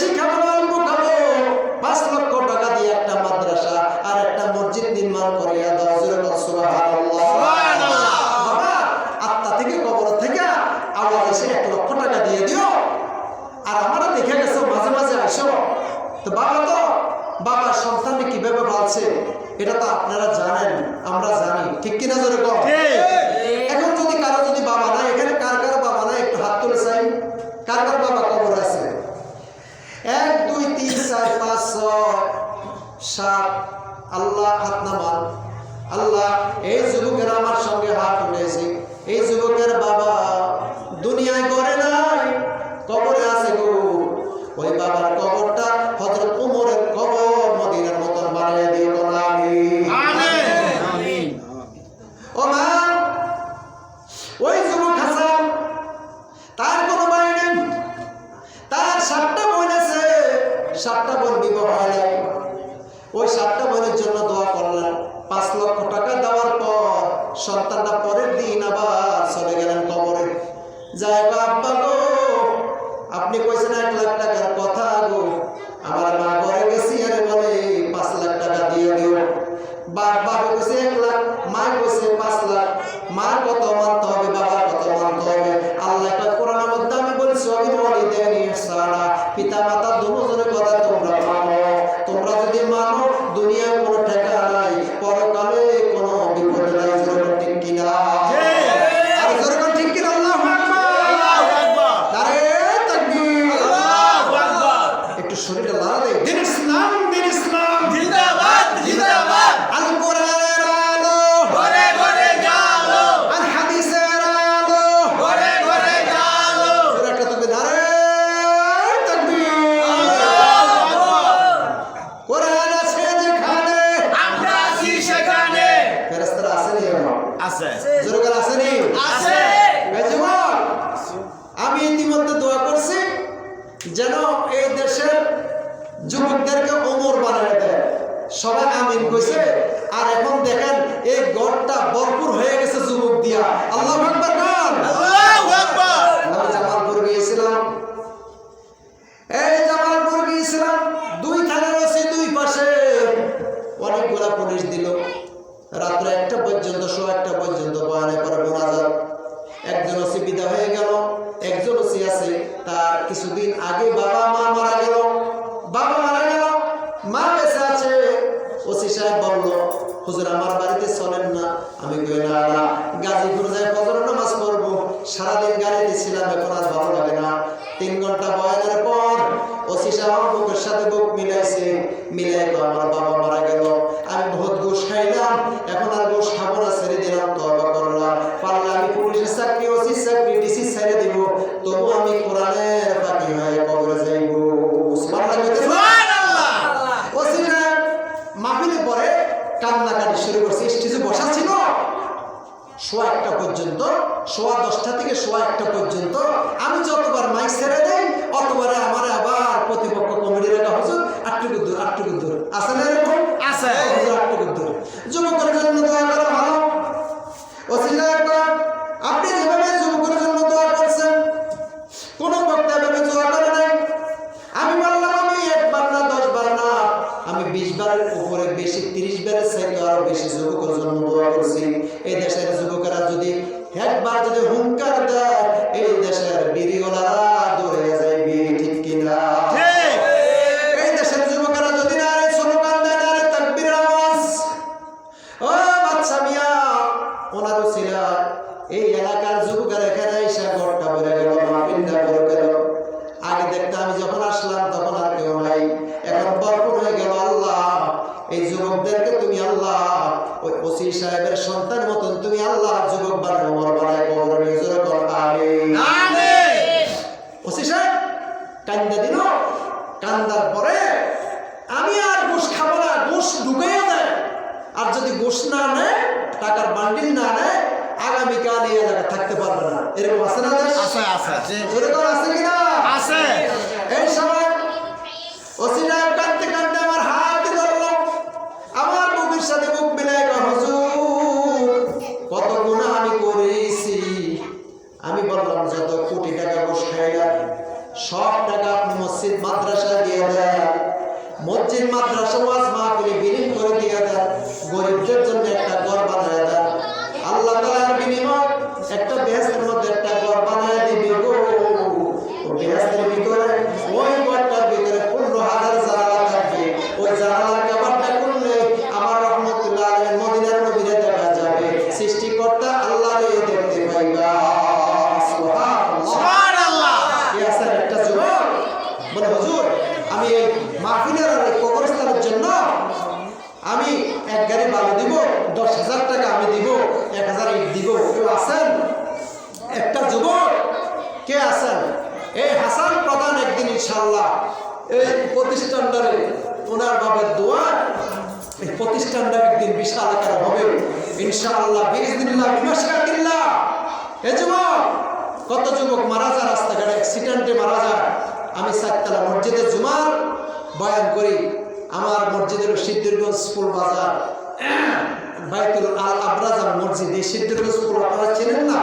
বেশি খাব না অল্প খাব। পাঁচ লক্ষ টাকা দিয়ে একটা মাদ্রাসা আর একটা মসজিদ নির্মাণ করিয়া দাও। বাবা আত্মা থেকে কবর থেকে আবার এসে এক লক্ষ টাকা দিয়ে দিও। আর আমরা দেখে গেছো মাঝে মাঝে আসো। তো বাবা তো বাবার সন্তানকে কীভাবে পালছে এটা তো আপনারা জানেন আমরা জানি। ঠিক কিনা যেরকম এখন যদি কারও যদি বাবা নাই এখানে কার কার বাবা নাই? একটু হাত তুলে চাই। কার কার বাবা কবর আছে এক দুই তিন চার পাঁচ সাত, আল্লাহ হাত আল্লাহ এই যুবকের আমার সঙ্গে হাত উঠেছে। এই যুবকের বাবা দুনিয়ায় করে নাই ওই সাতটা বোনের জন্য দোয়া করলেন। পাঁচ লক্ষ টাকা দেওয়ার পর সন্তানটা পরের দিন আবার চলে গেলেন কবরে। যাই আব্বা গো, আপনি কইছেন এক লাখ টাকার কথা গো। আমার মা ঘরে গেছি, আরে বলে পাঁচ লাখ টাকা দিয়ে দিও। বাবা আমি ইতিমধ্যে দোয়া করছি যেন এই দেশের যুবকদেরকে অমর বানিয়ে দেয়। সবাই আমিন কইছে। আর এখন দেখেন এই গড়টা ভরপুর হয়ে গেছে যুবক দিয়া। আল্লাহ আকবার বল আমি জামালপুর গিয়েছিলাম এই জামালপুর গিয়েছিলাম দুই থানার আছে দুই পাশে অনেকগুলা পুলিশ দিল রাত্রে একটা পর্যন্ত শো একটা পর্যন্ত বয়ানে পরে মোনাজাত বিদা হয়ে গেল। একজন ওসি আছে, তার কিছুদিন আগে বাবা মা মারা গেল। বাবা মারা গেল। মা বেঁচে আছে। ওসি সাহেব বলল, হুজুর, আমার বাড়িতে চলেন না। আমি কই না গাজীপুর যাই ফজর নামাজ পড়ব। সারাদিন গাড়িতে ছিলাম, এখন আর ভালো লাগে না। তিন ঘণ্টা বয়ানের পর ওসি সাহেব বুকের সাথে বুক মিলাইছে। মিলাই তো আমার বাবা মারা সোয়া দশটা থেকে সোয়া একটা পর্যন্ত। আমি যতবার মাইক ছেড়ে দেই অতবারে আমার আবার প্রতিপক্ষ কমিটি রাখা হুজুর আটটুকু দূর আটটুকু দূর। আছে না এরকম? আছে। হুজুর আটটুকু দূর। যুবকের জন্য দোয়া করা ভালো। ওসিলা একবার আপনি যেভাবে যুবকের জন্য দোয়া করছেন কোন বক্তা এভাবে দোয়া করে নাই? আমি বললাম আমি একবার না দশ বার না আমি বিশ বারের উপরে বেশি তিরিশ বারের চাইতে আরও বেশি যুবকের জন্য দোয়া করছি। এই দেশের যুবকেরা যদি একবার যদি হুঙ্কার দেয় এই দেশের বিরিওয়ালারা দৌড়ে যায় বিড়ি ঠিক কিনা? এই দেশের যুবকেরা যদি না রে স্লোগান দেয় না রে তাকবীরের আওয়াজ। ও বাচ্চা মিয়া ওনার ছিল। এই এলাকার যুবকের এখানে এসে ঘরটা ভরে গেল মাহফিলটা ভরে গেল। আগে দেখতে আমি যখন আসলাম তখন আর কেউ নাই। এখন হয়ে গেল আল্লাহ। এই যুবকদেরকে ওই ওসি সাহেবের সন্তান মতন তুমি আল্লাহ যুবক বানায় ওমর বানায় কবর নিয়ে জোরে কর আমিন। ওসি সাহেব কান্দা দিল কান্দার পরে আমি আর ঘুষ খাব না ঘুষ ঢুকাইও দেয়। আর যদি ঘুষ না নেয় টাকার বান্ডিল না নেয় আগামীকাল এই এলাকা থাকতে পারবে না। এরকম আছে না দেশ? এরকম আছে কিনা এই সময় ওসি সাহেব কাঁদতে কাঁদতে আমার হাত ধরলো। আমার বুকের সাথে এই প্রতিষ্ঠানটারে ওনার বাবার দোয়া, এই প্রতিষ্ঠানটা একদিন বিশাল আকার হবে। ইনশাআল্লাহ বিজনিল্লাহ বিমাশাকিল্লাহ এ যুবক, কত যুবক মারা যায় রাস্তাঘাটে, অ্যাক্সিডেন্টে মারা যায়। আমি সাততলা মসজিদে জুমার বয়ান করি, আমার মসজিদের সিদ্ধিরগঞ্জ স্কুল বাজার, বাইতুল আল আবরাজার মসজিদ, এই সিদ্ধিরগঞ্জ স্কুল আপনারা চেনেন না?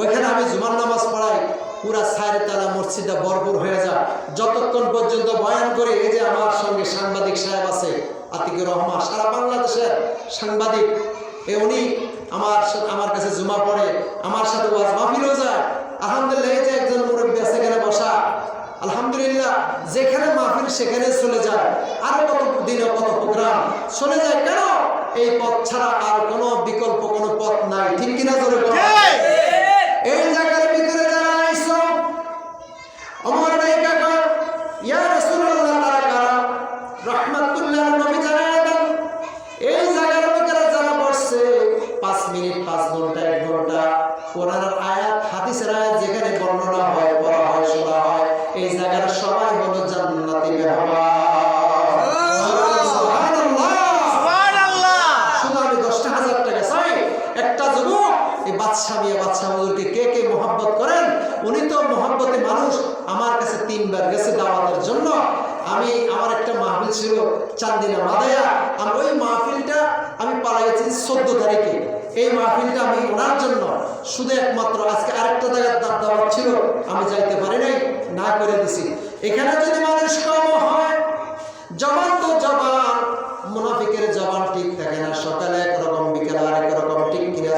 ওইখানে আমি জুমার নামাজ পড়াই। পুরা সাড়ে তালা মসজিদটা ভরপুর হয়ে যায় যতক্ষণ পর্যন্ত বয়ান করি, এই যে আমার সঙ্গে সাংবাদিক সাহেব আছে, আতিকুর রহমান, সারা বাংলাদেশের সাংবাদিক, এ উনি আমার আমার কাছে জুমা পড়ে, আমার সাথে ওয়াজ মাহফিলও যায়। আলহামদুলিল্লাহ, এই যে একজন মুরব্বী আছে এখানে বসা। আলহামদুলিল্লাহ, যেখানে মাহফিল সেখানে চলে যায়। আরও কত দিনে কত প্রোগ্রাম চলে যায়। কেন? এই পথ ছাড়া আর কোনো বিকল্প, কোনো পথ নাই। ঠিক কিনা জোরে আমার একটা মাহফিল ছিল চান্দিনা মাদায়া। আমি ওই মাহফিলটা আমি পালাইছি চোদ্দ তারিখে। এই মাহফিলটা আমি ওনার জন্য শুধু একমাত্র আজকে আরেকটা জায়গার দাব দাওয়াত ছিল, আমি যাইতে পারি নাই, না করে দিছি। এখানে যদি মানুষ কম হয়, জবান তো জবান, মুনাফিকের জবান ঠিক থাকে না, সকালে একরকম, বিকেলে আরেক রকম ঠিক কিনা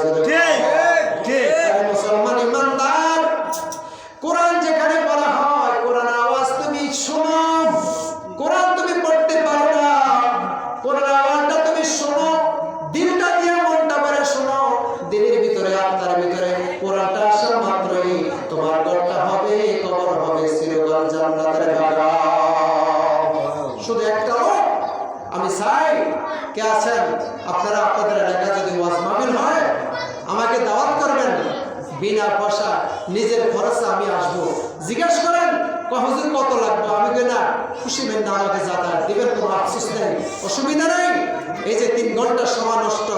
আওয়াজটা তুমি শোনো, দিলটা দিয়ে মনটা করে শোনো। দিলের ভিতরে আত্মার ভিতরে কোরআনটা আসার মাত্রই। তোমার ঘরটা হবে, কবর হবে চিরকাল জান্নাতের বাগান। শুধু একটা লোক, আমি চাই, কে আছেন? আপনারা আপনাদের এলাকা যদি ওয়াজ মাহফিল হয়, আমাকে দাওয়াত করবেন। বিনা পয়সা, নিজের খরচে আমি আসব। জিজ্ঞেস করেন কহজুর কত লাগবে। আমি কই, না, খুশি মেন না আমাকে যাতায়াত দিবেন, কোনো আফসোস নেই, অসুবিধা নেই। এই যে তিন ঘণ্টা সময় নষ্ট